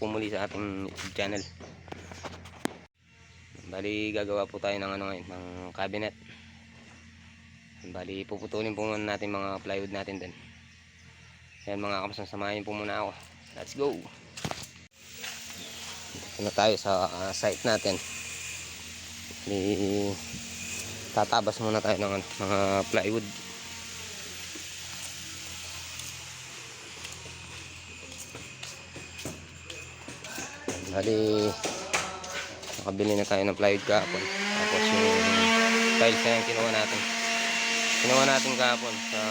YouTube channel. Bali, gagawa po tayo ng ano ngayon, ng cabinet. Bali, puputulin po muna natin mga plywood natin din. Ayan mga kamas, samahin po muna ako. Let's go! Dito na tayo sa ah, site natin. Bali, tatabas muna tayo ng ano, mga plywood. Bali, nakabili na tayo ng plywood kahapon. Tapos yung tiles na yung kinuha natin. Kinuha natin kahapon sa.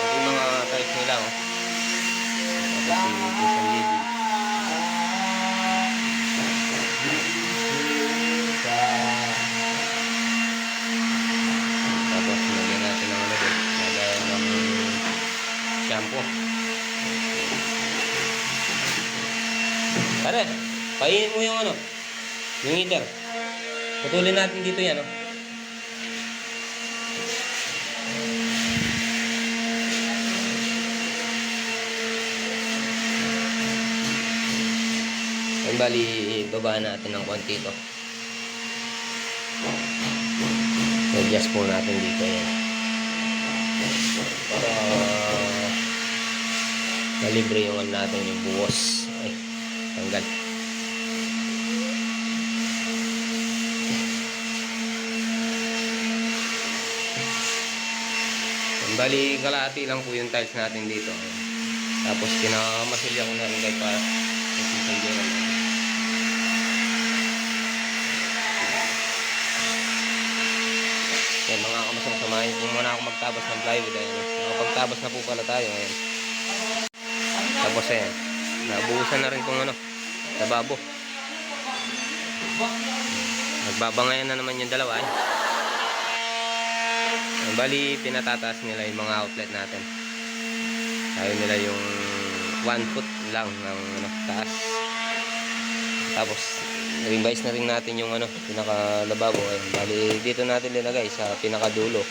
Ito yung mga tiles nila. Oh. Tapos si Jason Gigi. Tapos nilagyan natin ng ano din. Nilagyan ng shampoo. Pare, painin mo yung ano, yung heater. Putulin natin dito yan, oh. Yan bali, baba natin ng konti ito. Adjust po natin dito yan. Para malibre yung natin yung buwas. Ay, tanggal. Bali, kalahati lang po yung tiles natin dito. Tapos pinakamasilya ko na rin kahit para natin. Yan mga kamasang samahin po muna ako magtabas ng plywood. Ayan. Nakapagtabas na po pala tayo. Ayan. Tapos ayan. Nabuhusan na rin itong ano. Lababo. Nagbabangayan na naman yung dalawa. Eh. Bali, pinatataas nila yung mga outlet natin. Ayaw nila yung one foot lang ng ano, taas. Tapos, revise na rin natin yung ano, pinaka-lababo. Ayun, bali, dito natin linagay sa pinakadulo.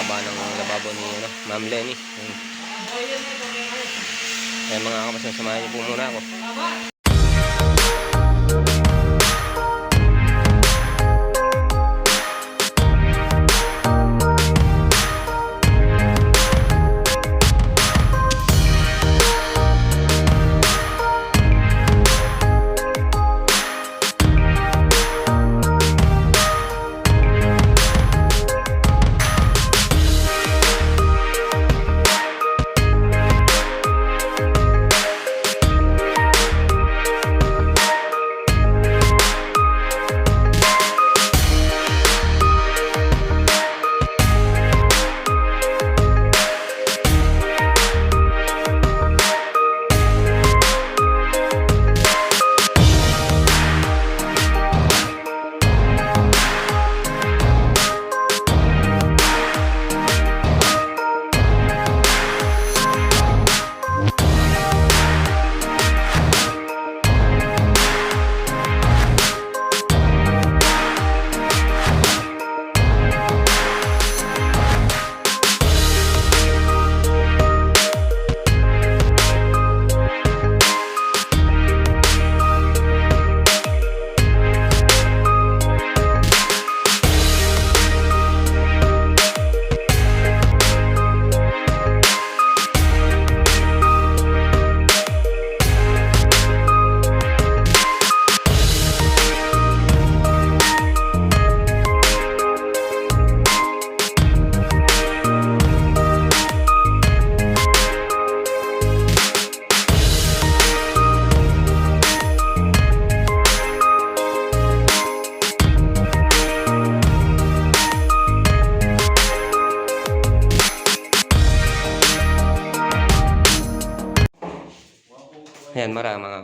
Mahaba ng lababo ni ano, Ma'am Lenny. Kaya mga kapasan, samahan niyo po muna ako.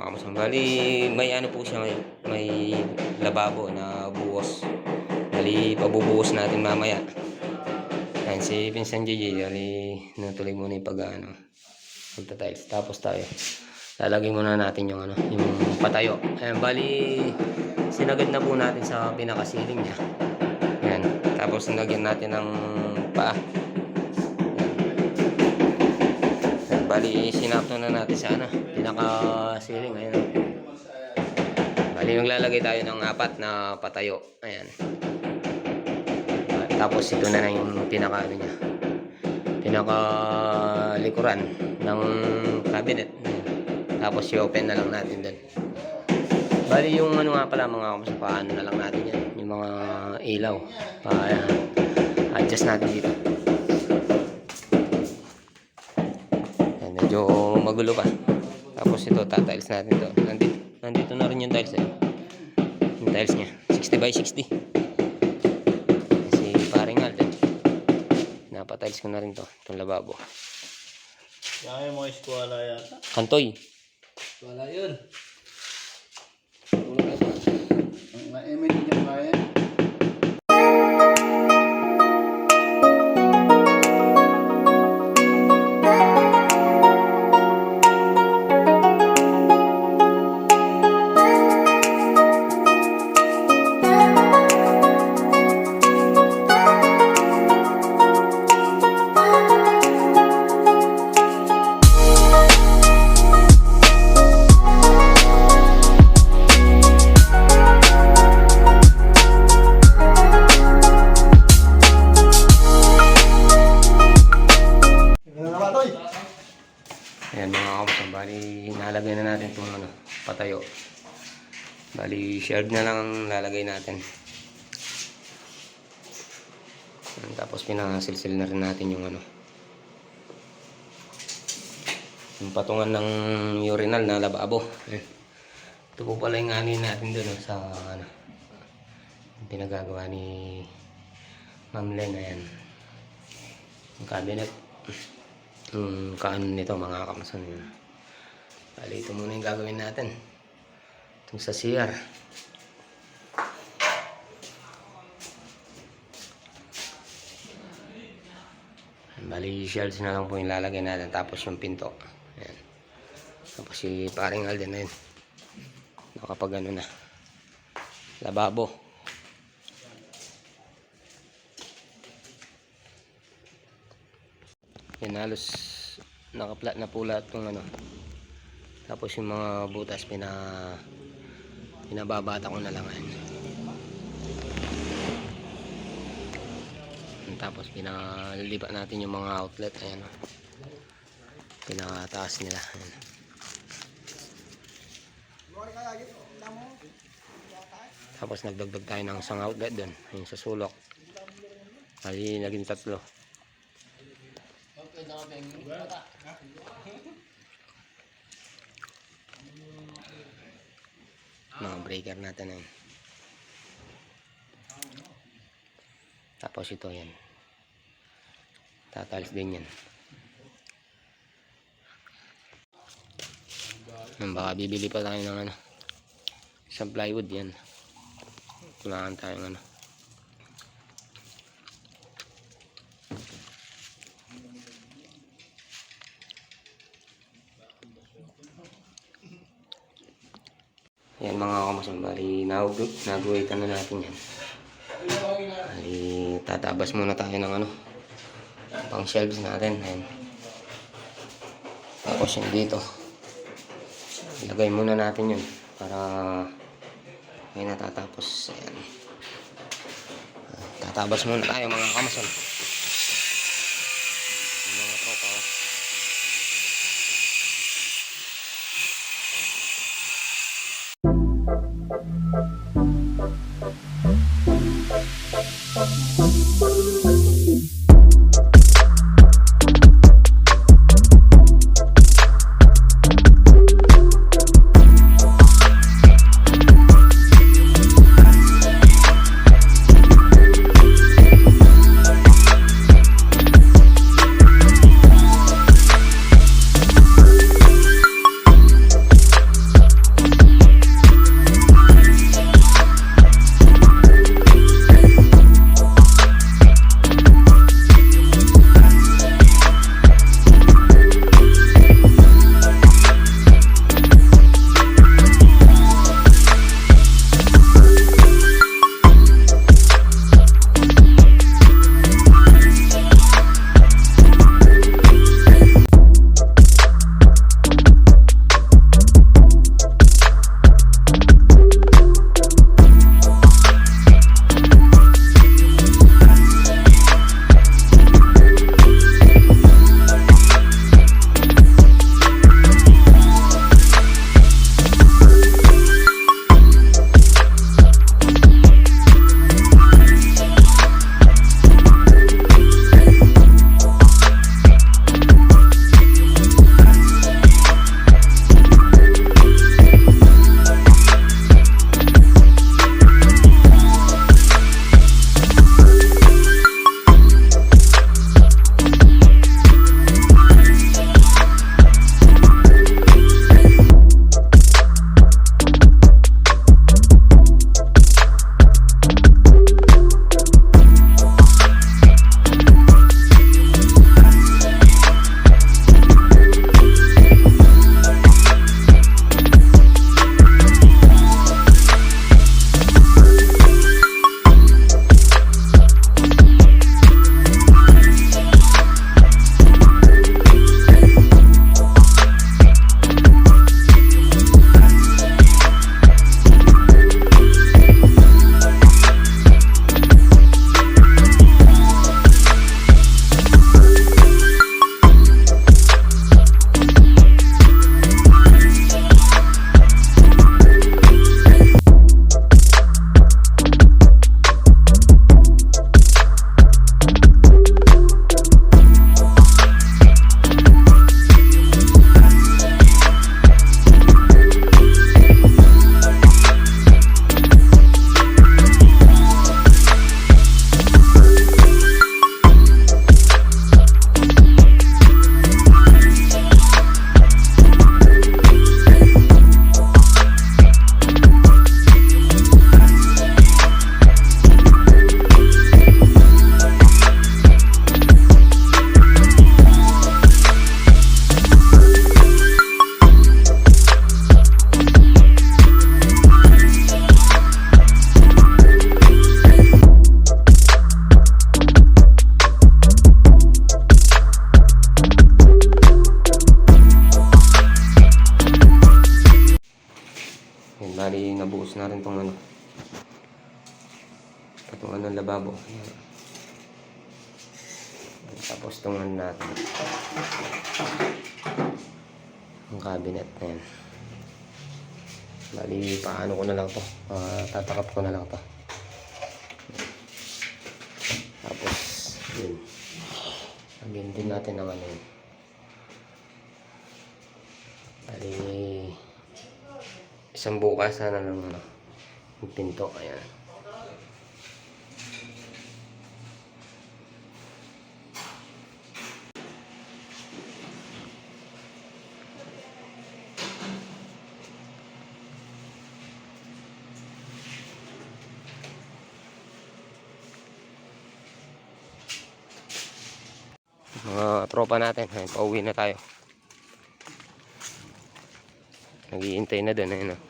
Mga kamusang. Bali, may ano po siya ngayon. May lababo na buwas. Bali, pabubuhos natin mamaya. Ayan, si Vincent Gigi. Bali, natuloy muna yung pag ano, pagtatiles. Tapos tayo. Lalagay muna natin yung ano, yung patayo. Ayan, bali, sinagad na po natin sa pinakasiling niya. Ayan. Tapos nilagyan natin ng paa. Ayan. Bali, sinapto na natin sa ano, pinaka-ceiling. Ayan. Bali, maglalagay tayo ng apat na patayo. Ayan. Tapos ito na na yung pinaka ano niya. Pinaka likuran ng cabinet. Tapos i-open na lang natin doon. Bali yung ano nga pala mga kamusta paano na lang natin yan. Yung mga ilaw. Pa, adjust natin dito. Medyo magulo pa. Tapos ito, tatiles natin to. Nandito, nandito na rin yung tiles eh. Yung tiles niya. 60 by 60. Kasi paring Alden. Napatiles ko na rin to. Itong lababo. Kaya yung mga eskwala yata. Kantoy. Wala yun. Ang emin niya kaya. Patayo. Bali, shared na lang ang lalagay natin. Tapos pinasilsil na rin natin yung ano. Yung patungan ng urinal na lababo. Ito po pala yung ano natin doon oh, sa ano. Pinagagawa ni Ma'am Len. Ayan. Yung cabinet yung kaan nito mga kamasan yun. Bali, ito muna yung gagawin natin. Itong sa CR. Bali, shelves na lang po yung lalagay natin. Tapos yung pinto. Ayan. Tapos si paring Alden na yun. Nakapag ano na. Lababo. Yan halos nakaplat na pula itong ano. Tapos yung mga butas pina pinababata ko na lang yan. Tapos pinalilipat natin yung mga outlet ayan. oh. Pinakataas nila. Ayan. Tapos nagdagdag tayo ng isang outlet doon, yung sa sulok. Bali, naging tatlo. Mga breaker natin na yun. Tapos ito yan. Tatalis din yan. Yan, Baka bibili pa tayo ng ano. Isang plywood yan. Kailangan tayong ano. Kamasang bali, nag- nag-waitan na natin yan. Bali, tatabas muna tayo ng ano, pang shelves natin. Ayan. Tapos yung dito. Ilagay muna natin yun para may natatapos. Ayan. Tatabas muna tayo mga kamasang. Lababo. Tapos itong ano natin. Ang cabinet na yan. Bali, paano ko na lang to. Ah, tatakap ko na lang to. Tapos, yun. Lagyan din natin ng ano yun. Bali, isang bukas na lang ano, yung pinto. Ayan. Mga tropa natin, ayun, pauwi na tayo. Naghihintay na doon, ayun oh.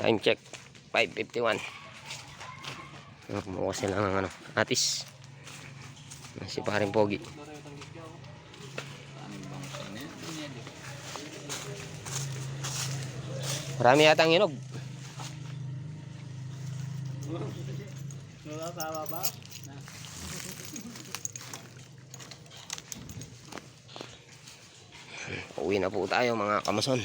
Time check, 5.51. Oh, Kumuha sila ng ano, atis. Si paring Pogi. Marami yata ang inog. Nakakawa ba? Uwi na po tayo mga kamason.